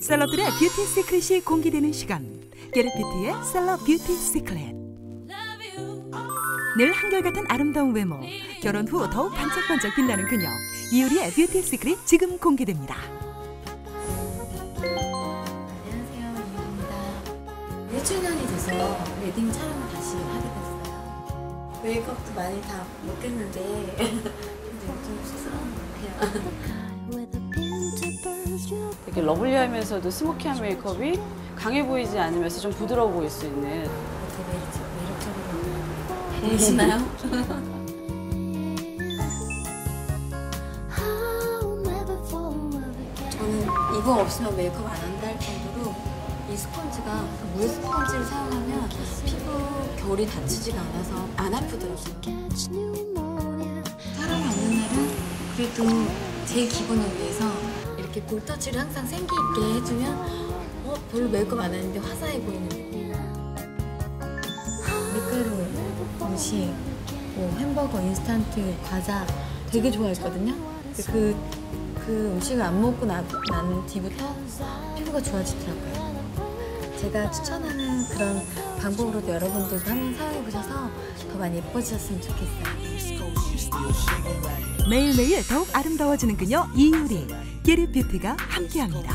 셀럽들의 뷰티 시크릿이 공개되는 시간. 게르피티의 셀럽 뷰티 시크릿. 늘 한결같은 아름다운 외모. 결혼 후 더욱 반짝반짝 빛나는 그녀. 이유리의 뷰티 시크릿 지금 공개됩니다. 안녕하세요, 이유입니다. 1주년이 돼서 웨딩 촬영을 다시 하게 됐어요. 메이크업도 많이 다 못했는데 좀 쑥스러운 것 같아요. 러블리하면서도 스모키한 메이크업이 강해 보이지 않으면서 좀 부드러워 보일 수 있는 되게 매력, 매력적으로 보이시나요? 이거 없으면 메이크업 안 한다 할 정도로 이 스펀지가 물 스펀지를 사용하면 피부 결이 다치지가 않아서 안 아프더라고요. 사람이 없는 날은 그래도 제 기분을 위해서 이렇게 볼터치를 항상 생기 있게 해주면 어 별로 메이크업 안 했는데 화사해 보이는 느낌. 밀가루 음식, 뭐 햄버거, 인스턴트, 과자 되게 좋아했거든요. 그, 그 음식을 안 먹고 나, 난 뒤부터 피부가 좋아지더라고요. 제가 추천하는 그런 방법으로도 여러분들도 한번 사용해 보셔서 더 많이 예뻐지셨으면 좋겠어요. 매일매일 더욱 아름다워지는 그녀 이유리. 끼리피티가 함께합니다.